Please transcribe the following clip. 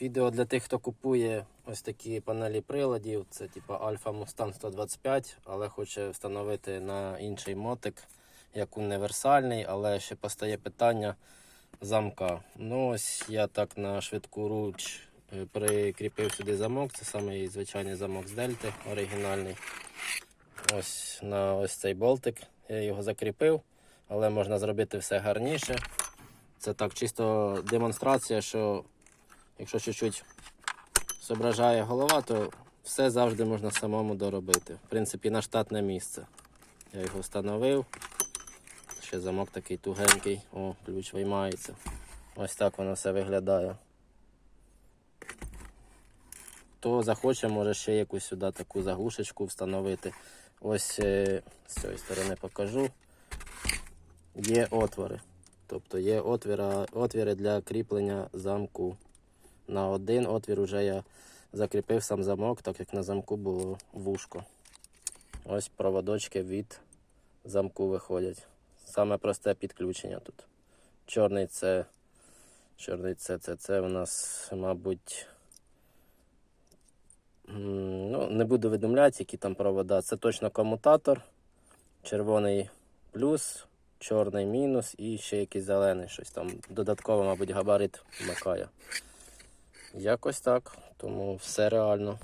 Відео для тих, хто купує ось такі панелі приладів. Це типу Alpha Mustang 125, але хоче встановити на інший мотик як універсальний, але ще постає питання замка. Ну ось я так на швидку руч е, прикріпив сюди замок. Це самий звичайний замок з дельти, оригінальний. Ось на ось цей болтик. Я його закріпив, але можна зробити все гарніше. Це так чисто демонстрація, що якщо чуть-чуть зображає голова, то все завжди можна самому доробити. В принципі, на штатне місце. Я його встановив. Ще замок такий тугенький. О, ключ виймається. Ось так воно все виглядає. Хто захоче, може ще якусь сюди таку заглушечку встановити. Ось е, з цієї сторони покажу. Є отвори. Тобто є отвіри для кріплення замку. На один отвір вже я закріпив сам замок, так як на замку було вушко. Ось проводочки від замку виходять. Саме просте підключення тут. Чорний це. Чорний це, це, це у нас, мабуть. Ну, не буду видумляти, які там провода. Це точно комутатор. Червоний плюс, чорний мінус і ще якийсь зелений щось там. Додатково, мабуть, габарит вмикає. Якось так. Тому все реально.